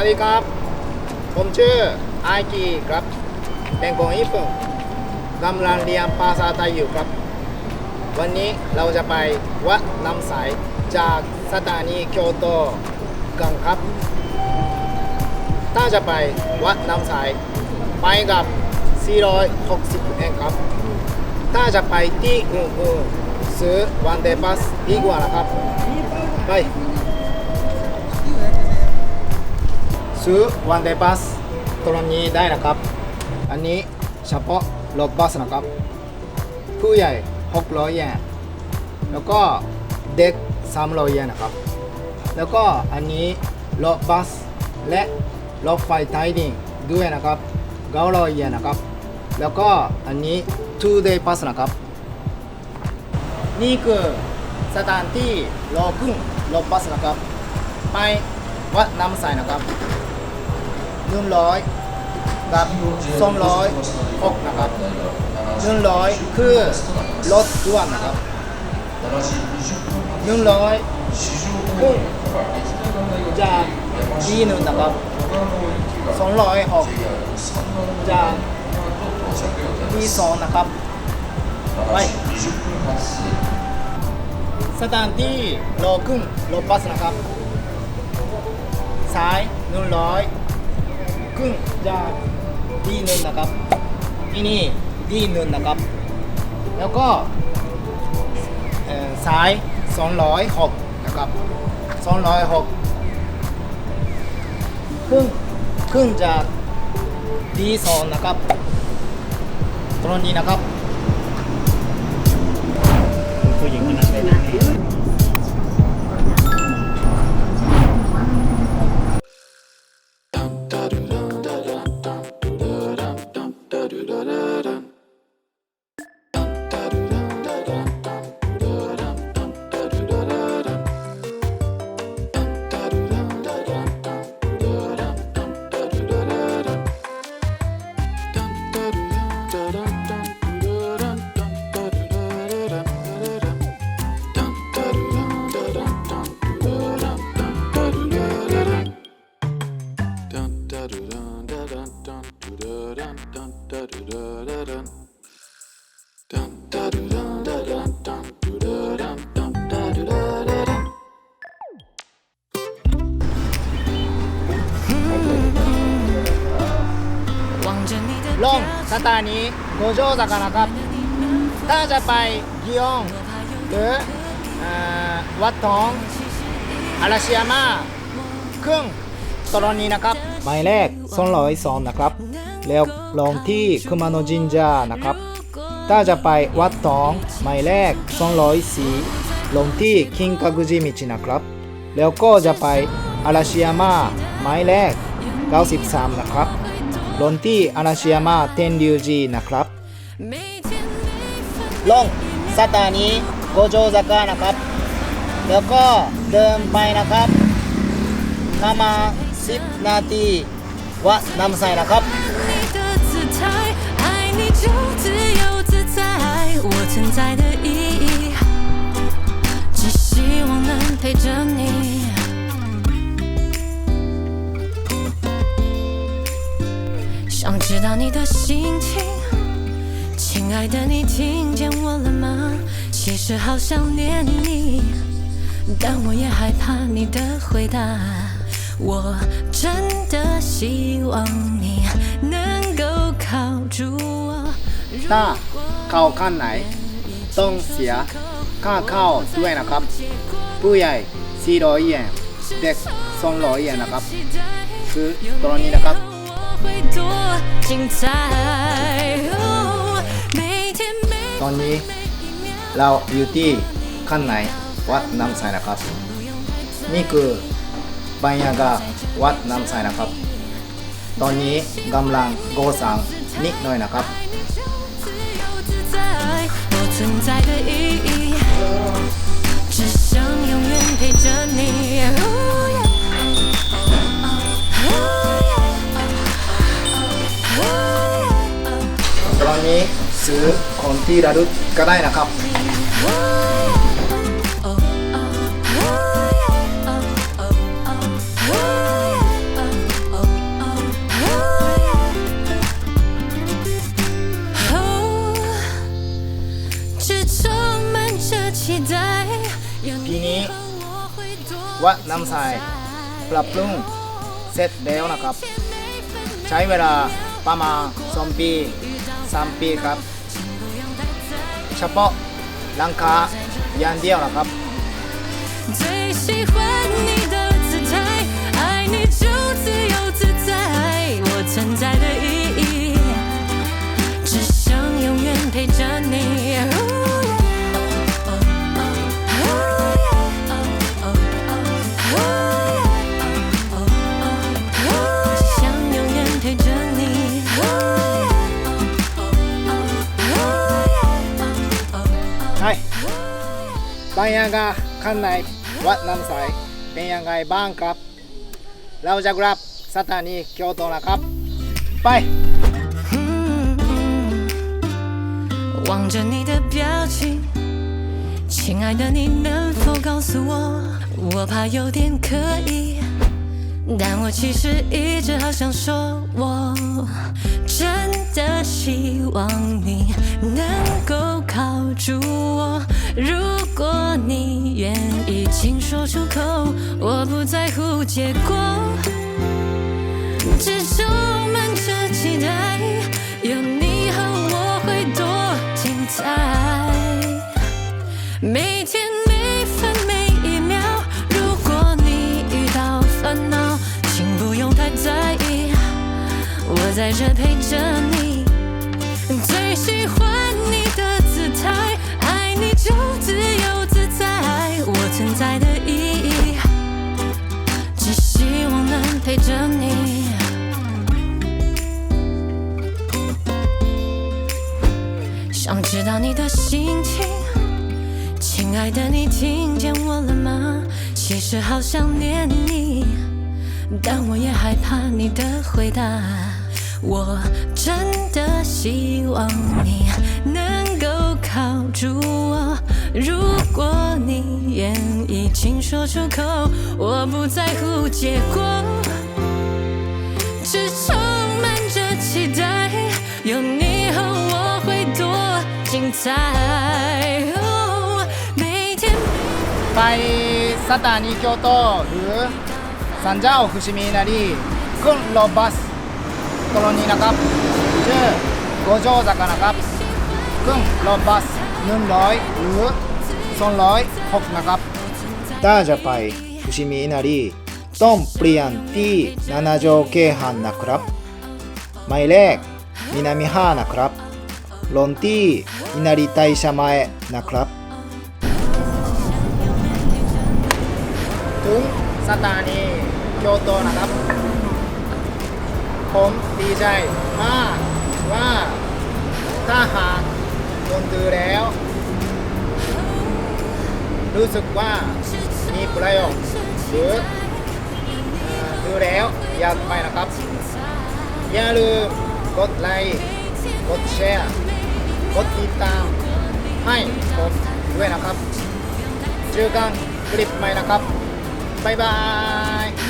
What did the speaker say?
วัสดีครับ ผมชื่อไอจีครับ เป็นคนญี่ปุ่นกำลังเรียนภาษาไทยอยู่ครับ วันนี้เราจะไปวัดน้ำใสจากสถานีเกียวโตกันครับ ถ้าจะไปวัดน้ำใสไปกับ 460 เองครับ ถ้าจะไปที่อื่นๆซื้อวันเดย์บัสดีกว่านะครับ ไป ซื้อวันเดย์บัสตรงนี้ได้นะครับ อันนี้เฉพาะรถบัสนะครับ ผู้ใหญ่600เยนแล้วก็เด็ก300เยนนะครับ แล้วก็อันนี้รถบัสและรถไฟใต้ดินด้วยนะครับ900เยนนะครับ แล้วก็อันนี้ two day pass นะครับ นี่คือสถานที่รอขึ้นรถบัสนะครับ ไปวัดน้ำใสนะครับ หนึ่งร้อยกับสองร้อยหกนะครับหนึ่งร้อยคือรถด่วนนะครับหนึ่งร้อยขึ้นจากดีหนึ่งนะครับสองร้อยหกจากดีสองนะครับไปสถานที่รอขึ้นรถบัสนะครับ ซ้ายหนึ่งร้อย ครึ่งจากดีหนึ่งนะครับ ที่นี่ดีหนึ่งนะครับ แล้วก็เอ่อซ้ายสองร้อยหกนะครับสองร้อยหกครึ่งครึ่งจากดีสองนะครับ ตรงนี้นะครับผู้หญิงคนนั้นเลยนะ งสถานีโกโจ坂นะครับ ถ้าจะไปกิยองหรืออวัดทองอาราชิยามาครึ่งตรงนี้นะครับหมายเลข202นะครับแล้วลงที่คุมาโนจินจานะครับ ถ้าจะไปวัดทองหมายเลข204ลงที่คิงคากุจิมิชินะครับ แล้วก็จะไปอาราชิยามาหมายเลข93 นะครับ ลงที่อาราชิยามาเทนริวจีนะครับ ลงสถานีโกโจ坂นะครับ แล้วก็เดินไปนะครับประมาณ10 นาทีวัดน้ำใสนะครับ 你的姿态，爱你就自由自在，我存在的意义，只希望能陪着你。 想知道你的心情，亲爱的，你听见我了吗？其实好想念你，但我也害怕你的回答。我真的希望你能够靠住我。 ถ้าเข้าขั้นไหน ต้องเสียค่าเข้าด้วยนะครับ ผู้ใหญ่ 400เยนเด็ก 200เยนนะครับ คือตรงนี้นะครับ 会多精彩。哦每天每 ตอนนี้เราอยู่ที่ขั้นไหนวัดน้ำใสนะครับ นี่คือบรรยากาศวัดน้ำใสนะครับ ตอนนี้กำลังโกสังนิดหน่อยนะครับ 自由自在，我存在的意义， ซื้อของที่ระลึกก็ได้นะครับปีนี้วัดน้ำใสปรับปรุงเสร็จแล้วนะครับ ใช้เวลาประมาณสองปีสามปีครับ เฉพาะลังคาอย่างเดียวนะครับ บรรยากาศข้างในวัดน้ำใสเป็นยังไงบ้างครับ เราจะกลับสถานีเกียวโตนะครับ ไป 望着你的表情，亲爱的，你能否告诉我？我怕有点刻意，但我其实一直好想说，我真的希望你能够靠住我。如果你愿意 请说出口，我不在乎结果。只充满着期待，有你和我会多精彩。每天每分每一秒，如果你遇到烦恼，请不用太在意，我在这陪着你。最喜欢是好想念你，但我也害怕你的回答。我真的希望你能够靠住我，如果你愿意，请说出口，我不在乎结果。只充满着期待，有你和我会多精彩。每天。ไปสถานีเกียวโตหรือสันเจ้าฟุชิมินารีขึ้นรถบัสตรงนี้นะครับชื่อโกโจ坂นะครับขึ้นรถบัส100หรือ206นะครับถ้าจะไปฟุชิมินารีต้องเปลี่ยนที่นานาโจเกฮันนะครับหมายเลขมินามิฮานะครับลงที่อินาริไตชามาเอะนะครับ สถานีโยโตนะครับ ผมดีใจมากว่าถ้าหากโดนดูแล้ว รู้สึกว่ามีประโยชน์หรือเอ่อดูแล้วอยากไปนะครับ อย่าลืมกดไลค์กดแชร์กดติดตามให้ผมด้วยนะครับเจอกันคลิปใหม่นะครับ バイバーイ。